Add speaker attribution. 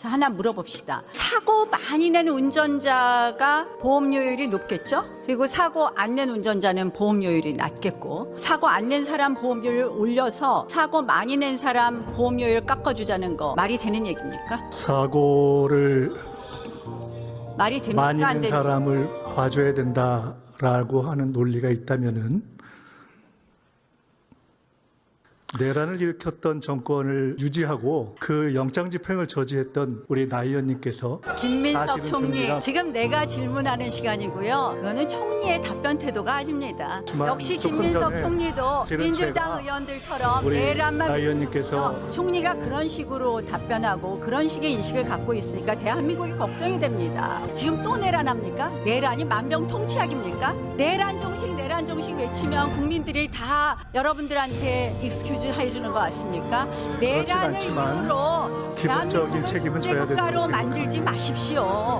Speaker 1: 자, 하나 물어봅시다. 사고 많이 낸 운전자가 보험료율이 높겠죠? 그리고 사고 안 낸 운전자는 보험료율이 낮겠고, 사고 안 낸 사람 보험료를 올려서 사고 많이 낸 사람 보험료율 깎아주자는 거 말이 되는 얘기입니까?
Speaker 2: 사고를
Speaker 1: 말이 됩니까?
Speaker 2: 많이
Speaker 1: 안
Speaker 2: 낸
Speaker 1: 됩니까?
Speaker 2: 사람을 봐줘야 된다라고 하는 논리가 있다면은 내란을 일으켰던 정권을 유지하고 그 영장 집행을 저지했던 우리 나 의원님께서
Speaker 1: 김민석 총리. 지금 내가 질문하는 시간이고요. 그거는 총리의 답변 태도가 아닙니다. 역시 김민석 총리도 민주당 의원들처럼 내란만
Speaker 2: 나 의원님께서
Speaker 1: 어, 총리가 그런 식으로 답변하고 그런 식의 인식을 갖고 있으니까 대한민국이 걱정이 됩니다. 지금 또 내란합니까? 내란이 만병통치약입니까? 내란 정식 내란 정식 외치면 국민들이 다 여러분들한테 익스큐즈 해주는 것 같습니까?
Speaker 2: 않지만
Speaker 1: 이유로
Speaker 2: 기본적인 책임은 져야 된다고
Speaker 1: 국가로
Speaker 2: 생각합니다.
Speaker 1: 만들지 마십시오.